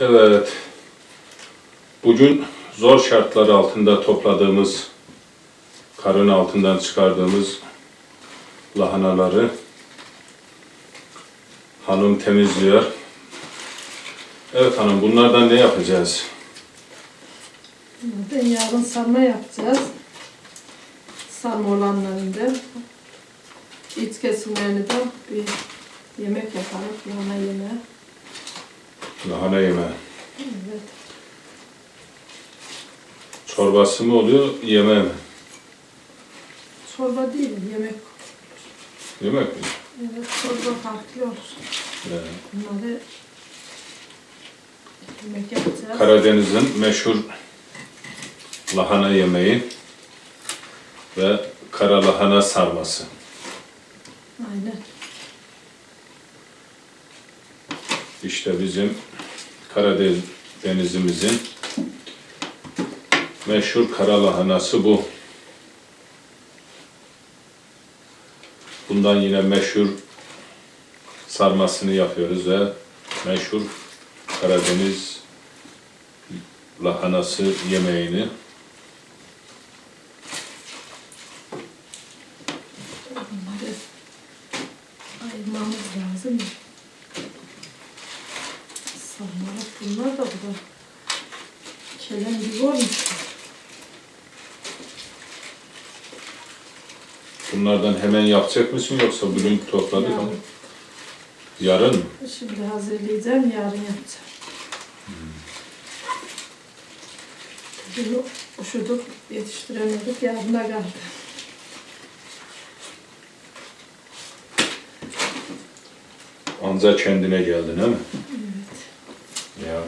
Evet. Bugün zor şartlar altında topladığımız, karın altından çıkardığımız lahanaları hanım temizliyor. Evet hanım bunlardan ne yapacağız? Ben yarın sarma yapacağız. Sarma olanlarında iç kesimlerini de bir yemek yaparız. Lahana yemeği. Lahana yemeği. Evet. Çorbası mı oluyor, yemeği mi? Çorba değil, yemek. Yemek mi? Evet, çorba farklı olur. Evet. Bunları yemek yapacağız. Karadeniz'in meşhur lahana yemeği ve kara lahana sarması. Aynen. İşte bizim Karadeniz'imizin meşhur kara lahanası bu. Bundan yine meşhur sarmasını yapıyoruz ve meşhur Karadeniz lahanası yemeğini Bunları ayırmamız lazım. Sarmalık bunlar da bu da kelem gibi olmuş. Bunlardan hemen yapacak mısın yoksa bugün topladık ama Yarın. yarın mı? Şimdi hazırlayacağım, yarın yapacağım. Bunu üşüdük, yetiştiremedik, yarına kaldı. Anca kendine geldin değil mi? Evet. Ya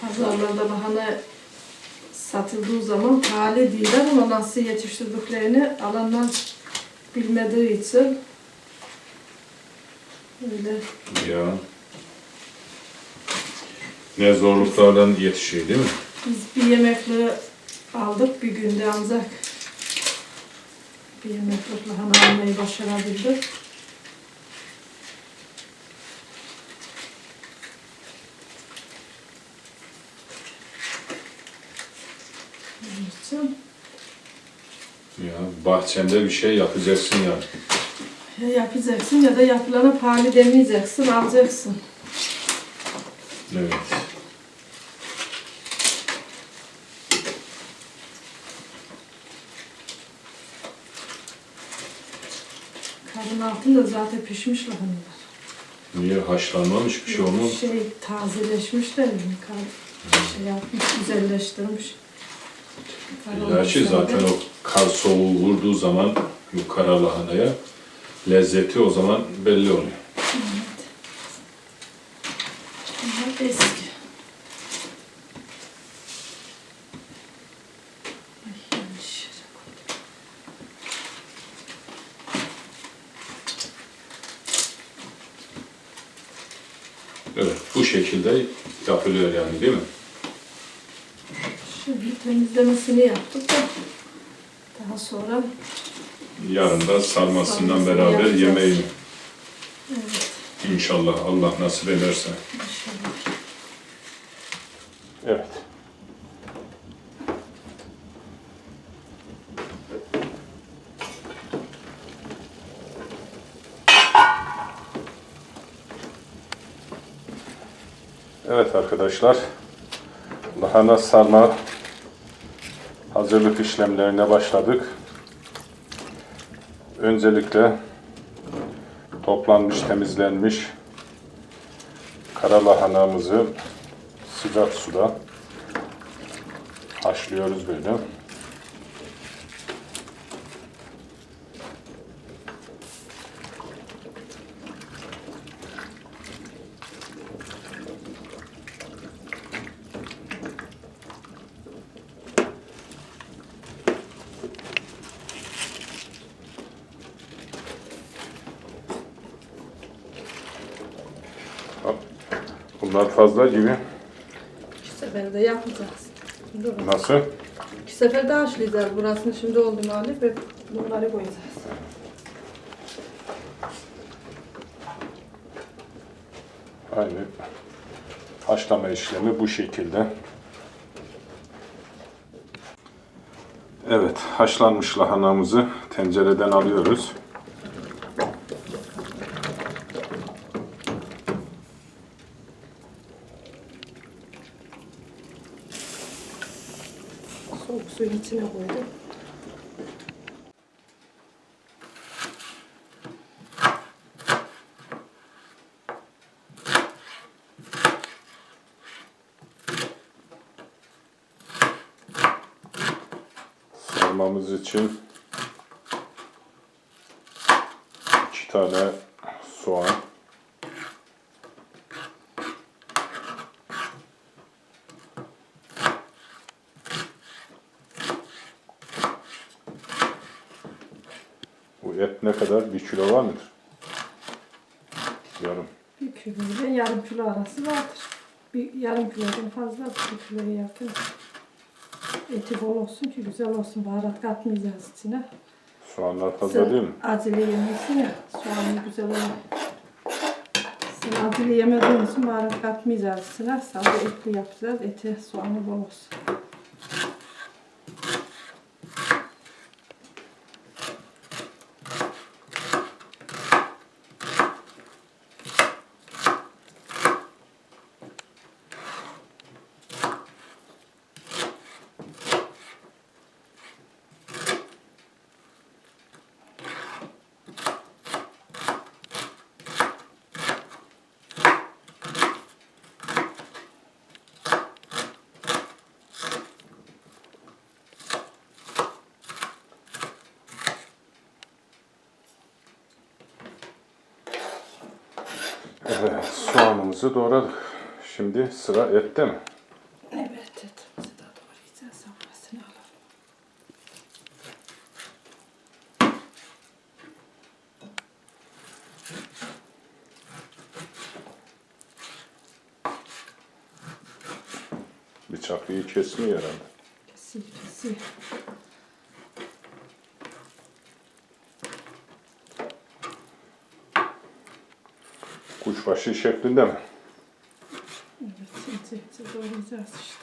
Pazarlarda lahana satıldığı zaman pahalı değiller ama nasıl yetiştirdiklerini alanlar bilmediği için öyle ya ne zorluklardan yetişiyor değil mi? biz bir yemekli aldık bir günde ancak bir yemeklik lahana almayı başarabildik. Onun için Ya bahçende bir şey yapacaksın ya. Ya yapacaksın ya da yapılana pahalı demeyeceksin, alacaksın. Evet. Karın altında zaten pişmiş lahanalar. Niye haşlanmamış bir şey olmaz? Şey tazeleşmiş de kar şey yapmış, güzelleştirmiş. Kar Gerçi zaten o kar soğuğu vurduğu zaman bu kara lahanaya lezzeti o zaman belli oluyor. Bunlar eski. Ay, yanlış yere koydum. Evet, bu şekilde yapılıyor yani değil mi? Şimdi temizlemesini yaptık da daha sonra Yarın da sarmasından beraber yapacağız. yemeğini evet inşallah Allah nasip ederse. inşallah. Evet. Evet arkadaşlar. Lahana sarma hazırlık işlemlerine başladık. Öncelikle toplanmış, temizlenmiş kara lahanamızı sıcak suda haşlıyoruz böyle. Hop. Bunlar fazla gibi. İki seferde yapacağız. Dur. Nasıl? İki seferde haşlayacağız. Burasını şimdi oldu mali ve bunları koyacağız. Aynı haşlama işlemi bu şekilde. Evet, haşlanmış lahanamızı tencereden alıyoruz. İçine koydum. Sarmamız için iki tane soğan, Bu et ne kadar? Bir kilo var mıdır? Yarım. Bir kilo ile yarım kilo arası vardır. Bir yarım kilodan fazla bir kiloya yakın. Eti bol olsun ki güzel olsun. Baharat katmayacağız içine. Soğanlar fazla değil mi? Acele yemesin ya. Soğanı güzel olur. Sen acele yemediğin için baharat katmayacağız içine. Sadece etli yapacağız. Eti soğanı bol olsun. Evet, soğanımızı doğradık. Şimdi sıra ette mi? Evet etimizi de doğrayacağız. Safrasını alalım. Bıçak iyi kesmiyor herhalde. Kesiyor kesiyor. Kuşbaşı şeklinde mi? Doğrayacağız işte.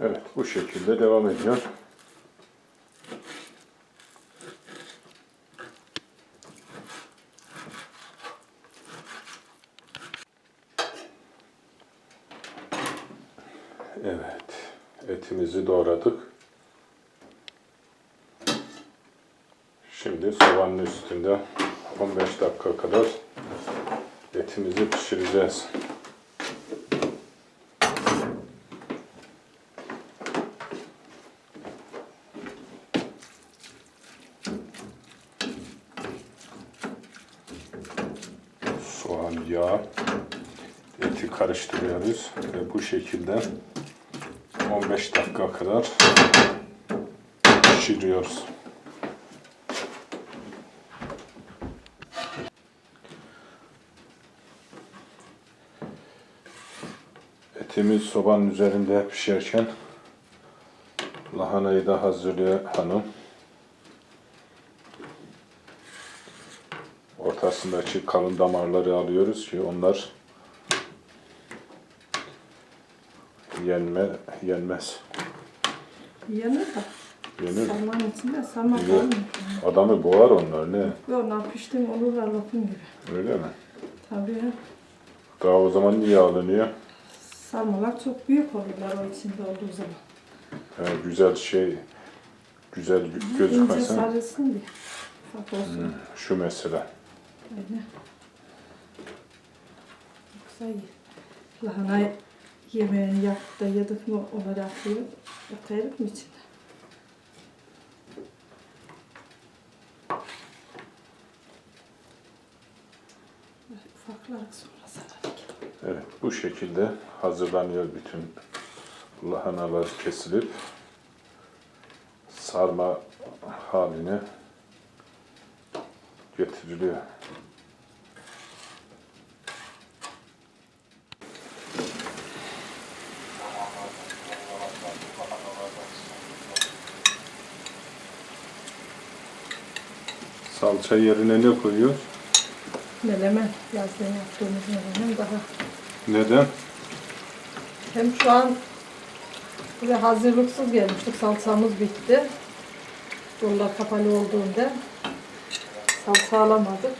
Evet, bu şekilde devam ediyor. Evet, etimizi doğradık. Şimdi soğanın üstünde 15 dakika kadar etimizi pişireceğiz. soğan, yağ, eti karıştırıyoruz ve bu şekilde 15 dakika kadar pişiriyoruz. Etimiz sobanın üzerinde pişerken lahanayı da hazırlıyor hanım. Ortasındaki kalın damarları alıyoruz ki onlar yenme yenmez. Yanır da. Yenir. Sarmanın içinde sarma Yok. kalmıyor. Adamı boğar onlar ne? Ve onlar pişti mi olurlar lokum gibi. Öyle mi? Tabii. Daha o zaman niye alınıyor? Sarmalar çok büyük olurlar o içinde olduğu zaman. Yani güzel şey güzel İnce gözükmesin. sarılsın diye. Ufak olsun. Hmm, Şu mesela. Öyle. Yoksa iyi. Lahana yemeğini yapıp da yedik mi olarak yiyor. Atayırık mı içine? Böyle Ufaklarık sonra. Evet bu şekilde hazırlanıyor bütün lahanalar kesilip sarma haline getiriliyor. Salça yerine ne koyuyor? Meleme yazdan yaptığımız meleme daha. Neden? Hem şu an buraya hazırlıksız gelmiştik. Salçamız bitti. Yollar kapalı olduğunda salça alamadık.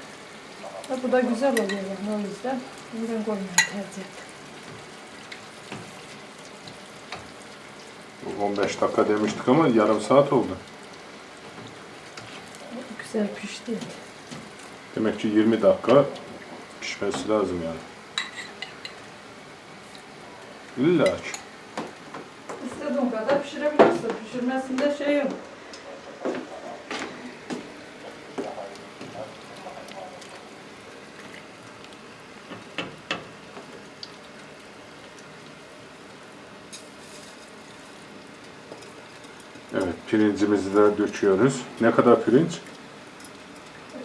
Ha, bu da güzel oluyor yani o yüzden. Bunu ben koymayı tercih ettim. 15 dakika demiştik ama yarım saat oldu. Güzel pişti. Demek ki 20 dakika pişmesi lazım yani. İlla ki. İstediğin kadar pişirebilirsin. Pişirmesinde şey yok. Evet pirincimizi de döküyoruz. Ne kadar pirinç?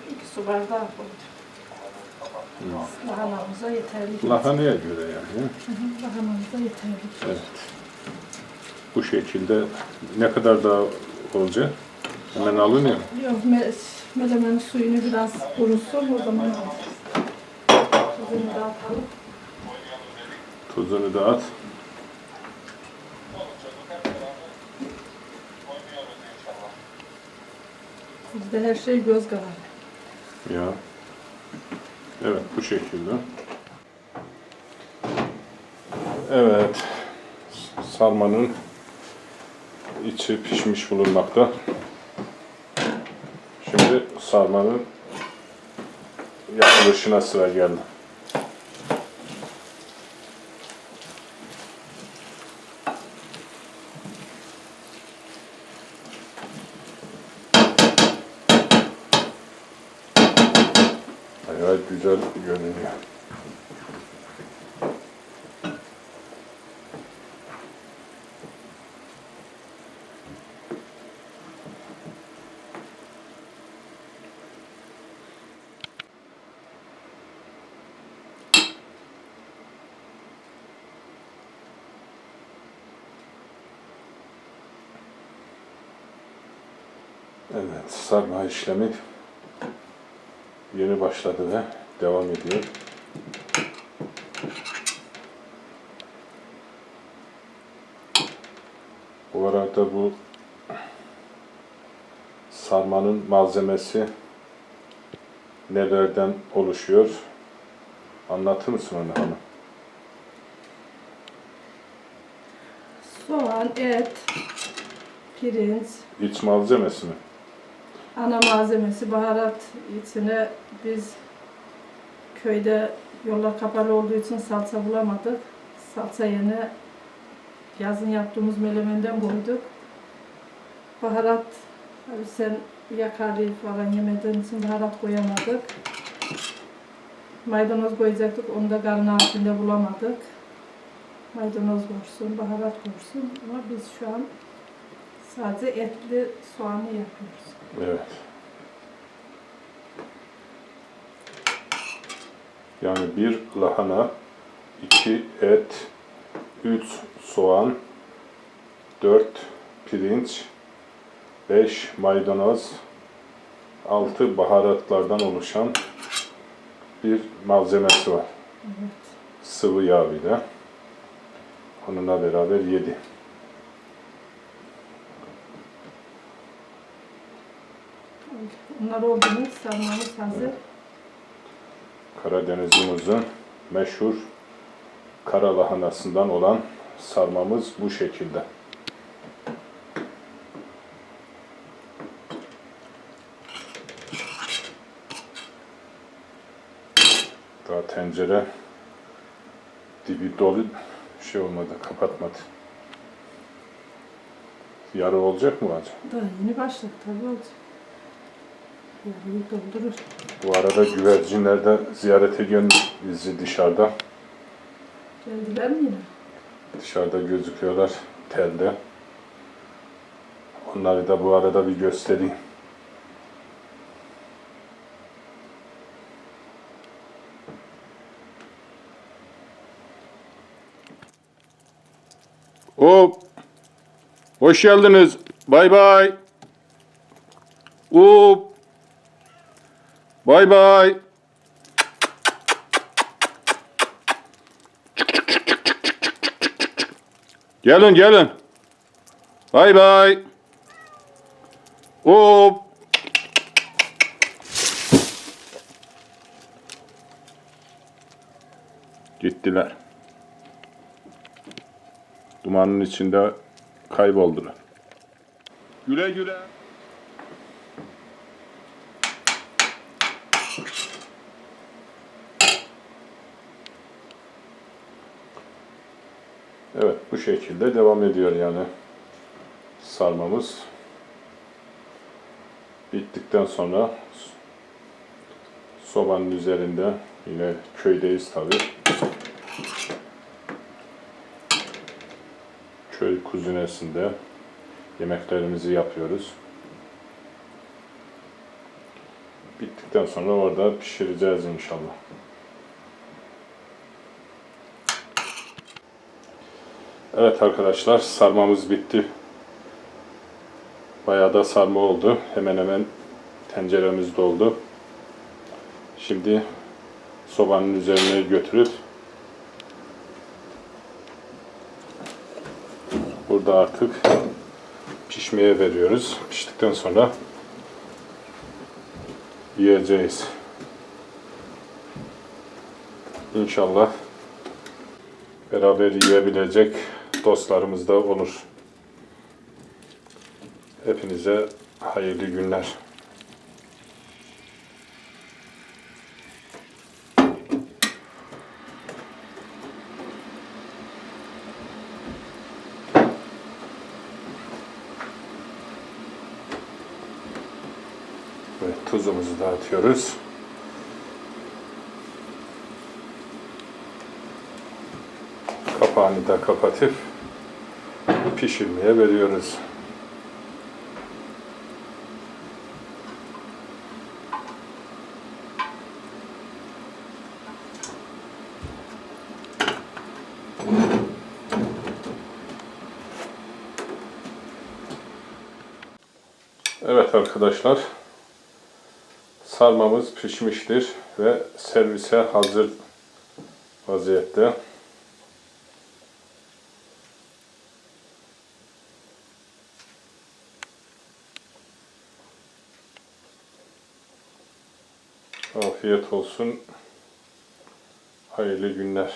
İki su bardağı koydum. Lahanamıza yeterli. Lahanaya göre yani. Hı hı, Lahanamıza yeterli. Evet. Bu şekilde ne kadar daha olacak? Hemen alınıyor. Yok, me melemenin suyunu biraz kurusun o zaman. Tuzunu da atalım. Tuzunu da at. Bizde her şey göz kararı. Ya. Evet bu şekilde. Evet. Sarmanın içi pişmiş bulunmakta. Şimdi sarmanın yapılışına sıra geldi. Evet, sarma işlemi yeni başladı ve devam ediyor. Bu arada bu sarmanın malzemesi nelerden oluşuyor? Anlatır mısın onu hanım? Soğan, et, pirinç, İç malzemesi mi? Ana malzemesi, baharat içine biz köyde yollar kapalı olduğu için salça bulamadık. Salça yerine yazın yaptığımız melemenden koyduk. Baharat, tabii sen yakarlı falan yemediğin için baharat koyamadık. Maydanoz koyacaktık, onu da karın altında bulamadık. Maydanoz koysun, baharat koysun ama biz şu an sadece etli soğanı yapıyoruz. Evet. Yani bir lahana, iki et, üç soğan, dört pirinç, beş maydanoz, altı baharatlardan oluşan bir malzemesi var. Evet. Sıvı yağ bir de. Onunla beraber yedi. Bunlar oldu mu sarmamız hazır. Karadenizimizin meşhur kara lahanasından olan sarmamız bu şekilde. Daha tencere dibi dolu şey olmadı, kapatmadı. Yarı olacak mı acaba? Daha yeni başladı tabii olacak. Doldurur. Bu arada güvercinler de ziyaret ediyor bizi dışarıda. Geldiler mi yine? Dışarıda gözüküyorlar telde. Onları da bu arada bir göstereyim. Hop. Hoş geldiniz. Bay bay. Hop. Bay bay. Gelin gelin. Bay bay. Hop. Gittiler. Dumanın içinde kayboldular. Güle güle. Evet bu şekilde devam ediyor yani sarmamız. Bittikten sonra sobanın üzerinde yine köydeyiz tabi. Köy kuzinesinde yemeklerimizi yapıyoruz. Bittikten sonra orada pişireceğiz inşallah. Evet arkadaşlar sarmamız bitti. Bayağı da sarma oldu. Hemen hemen tenceremiz doldu. Şimdi sobanın üzerine götürüp burada artık pişmeye veriyoruz. Piştikten sonra yiyeceğiz. İnşallah beraber yiyebilecek dostlarımız da olur. Hepinize hayırlı günler. Ve tuzumuzu da atıyoruz. Kapağını da kapatıp pişirmeye veriyoruz. Evet arkadaşlar. Sarmamız pişmiştir ve servise hazır vaziyette. Afiyet olsun. Hayırlı günler.